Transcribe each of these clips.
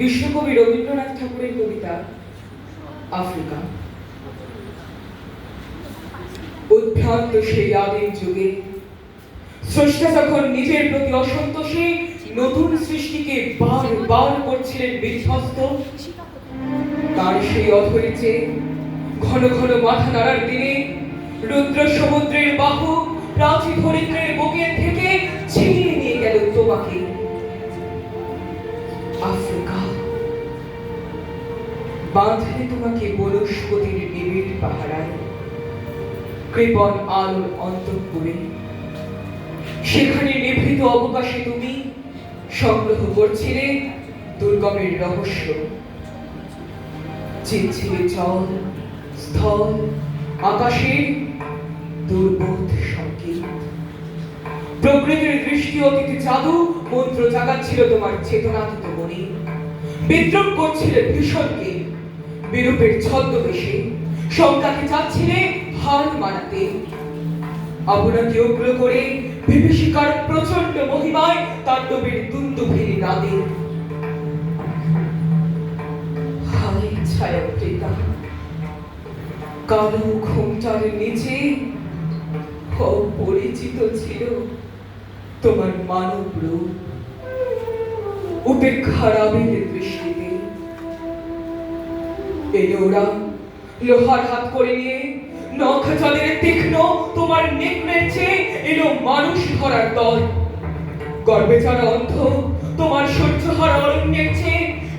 বিশ্বকবি রবীন্দ্রনাথ ঠাকুরের কবিতা, আফ্রিকা। উদ্ভ্রান্ত সেই আদিম যুগে, স্রষ্টা যখন নিজের প্রতি অসন্তোষে নতুন সৃষ্টিকে বারবার করছিলেন বিধ্বস্ত, তার সেই অধৈর্যে ঘন ঘন মাথা নাড়ার দিনে রুদ্র সমুদ্রের বাহু প্রাচী ধরিত্রের বুকের থেকে ছিনিয়ে নিয়ে গেল তোমাকে। বাঁধলে তোমাকে বনস্পতির নিবিড় পাহারায়। কৃপণ আলোর অন্তঃপুরে। সেখানে নিভৃত অবকাশে তুমি সংগ্রহ করছিলে দুর্গমের রহস্য। চিনছিলে জল, স্থল আকাশের দুর্বোধ সংকেত। প্রকৃতির দৃষ্টি অতীত জাদু, মন্ত্র জাগাচ্ছিল তোমার চেতনাতীত মনে। বিদ্রোহ করছিলে ভীষণকে। বিরূপের ছদ্মবেশে শঙ্কাকে চাচ্ছিলে হার মানাতে। আপনাকে উগ্র করে বিভীষিকার প্রচণ্ড মহিমায় তাণ্ডবের দুন্দুভেরি নাদে। হায় ছায়াবৃতা কালো ঘুমটার নিচে ছিল তোমার মানব রূপ। উপেক্ষার আবির দৃষ্টিতে এলো লোহার হাত করে নিয়ে, নখ জলের তীক্ষ্ণ তোমার নেকড়ের চেয়ে এলো মানুষ ধরার দল। গর্বে যারা অন্ধ, তোমার সহ্য হারা অরণ্যের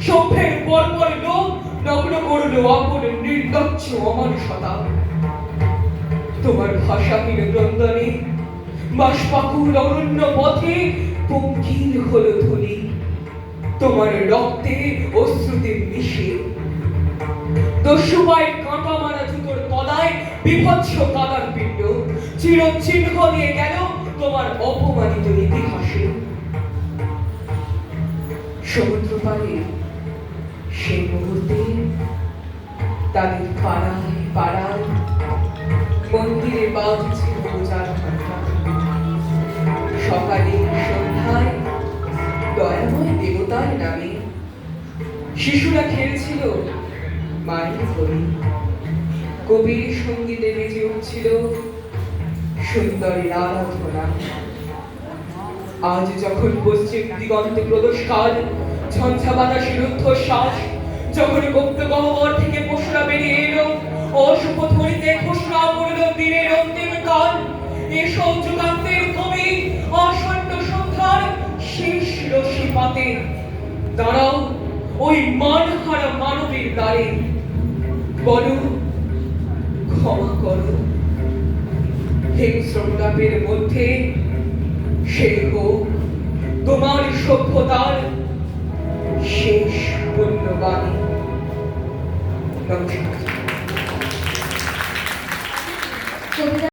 সভ্যের পরপর লোক নগ্ন করল অপর নির্লজ্জ অমানুষতা। তোমার ভাষাহীন ক্রন্দনে, বাষ্পাকুল অরণ্য পথে পঙ্কিল হলো ধুলি। তোমার রক্তে অশ্রুতে মিশে দস্যুপায় কাঁটা মারা জুতোর তলায় বিভৎস কাদার পিণ্ড। চিরচিহ্ন দিয়ে গেল তোমার অপমানিত ইতিহাসে। সমুদ্র পাড়ে সেই মুহূর্তে তাদের পাড়ায় পাড়ায় মন্দিরে বাজছে পূজার ঘণ্টা সকালে সন্ধ্যায় দয়াময় দেবতার নামে শিশুরা খেলছিল মায়ের কবি কবির সঙ্গীতে বেজে উঠছিল সুন্দরী আরাধনা আজ যখন পশ্চিম দিগন্তে প্রদোষকাল, ঝঞ্ঝা বাতাসের ঊর্ধ্বশ্বাস যখন গুপ্ত গহ্বর থেকে পশুরা বেরিয়ে এলো অশুভ ধ্বনিতে ঘোষণা করল দিনের অন্তিম কাল। এসো যুগান্তের কবি, আসন্ন সন্ধ্যার শেষ রশি পাতে দাঁড়াও, ওই মানহারা মানবীর দ্বারে। বলো ক্ষমা করো হিংস্রতাপের মধ্যে হোক তোমার সভ্যতার শেষ পুণ্যবাণী নমস্কার।